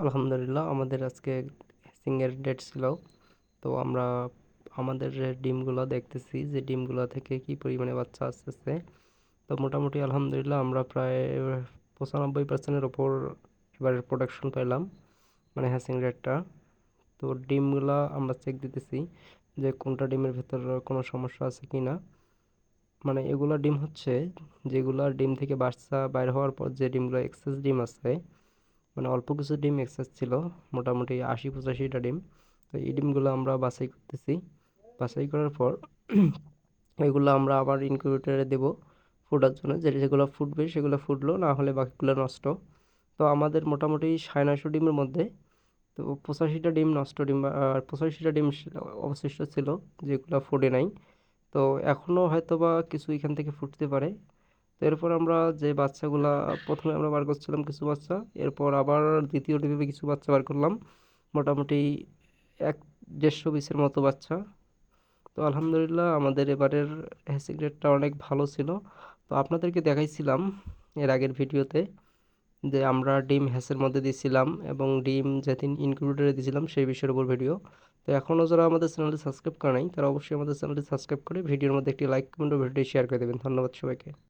আলহামদুলিল্লাহ, আমাদের আজকে হ্যাচিংয়ের ডেট ছিল। তো আমরা আমাদের ডিমগুলো দেখতেছি, যে ডিমগুলো থেকে কি পরিমাণে বাচ্চা আসতেছে। তো মোটামুটি আলহামদুলিল্লাহ আমরা প্রায় পঁচানব্বই পার্সেন্টের ওপর এবারের প্রোডাকশন পেলাম মানে হ্যাচিং রেটটা তো ডিমগুলো আমরা চেক দিতেছি যে কোনটা ডিমের ভেতর কোনো সমস্যা আছে কি না মানে এগুলো ডিম হচ্ছে, যেগুলো ডিম থেকে বাচ্চা বাইর হওয়ার পর যে ডিমগুলো এক্সেস ডিম আছে মানে অল্প কিছু ডিম এক্সেস ছিল, মোটামুটি আশি পঁচাশিটা ডিম। তো এই ডিমগুলো আমরা বাছাই করতেছি। বাছাই করার পর এগুলো আমরা আবার ইনকিউবেটারে দেব ফোটার জন্য। যে যেগুলো ফুটবে সেগুলো ফুটলো, না হলে বাকিগুলো নষ্ট। তো আমাদের মোটামুটি সাড়ে নয়শো ডিমের মধ্যে, তো পঁচাশিটা ডিম নষ্ট ডিম আর পঁচাশিটা ডিম অবশিষ্ট ছিল, যেগুলো ফুটে নাই। তো এখনও হয়তো বা কিছু এখান থেকে ফুটতে পারে। তো এরপর আমরা যে বাচ্চাগুলা প্রথমে আমরা বার করছিলাম কিছু বাচ্চা, এরপর আবার দ্বিতীয় ডিমে কিছু বাচ্চা বার করলাম। মোটামুটি এক দেড়শো পিসের মতো বাচ্চা। তো আলহামদুলিল্লাহ আমাদের এবারের হ্যাসিং রেটটা অনেক ভালো ছিল। তো আপনাদেরকে দেখাইছিলাম এর আগের ভিডিওতে যে আমরা ডিম হ্যাসের মধ্যে দিয়েছিলাম এবং ডিম যেদিন ইনকিউবেটরে দিয়েছিলাম সেই বিষয়ের উপর ভিডিও। তো এখনও যারা আমাদের চ্যানেলটি সাবস্ক্রাইব করে নাই, তারা অবশ্যই আমাদের চ্যানেলটি সাবস্ক্রাইব করে ভিডিওর মধ্যে একটি লাইক, কমেন্ট ও ভিডিওটি শেয়ার করে দেবেন। ধন্যবাদ সবাইকে।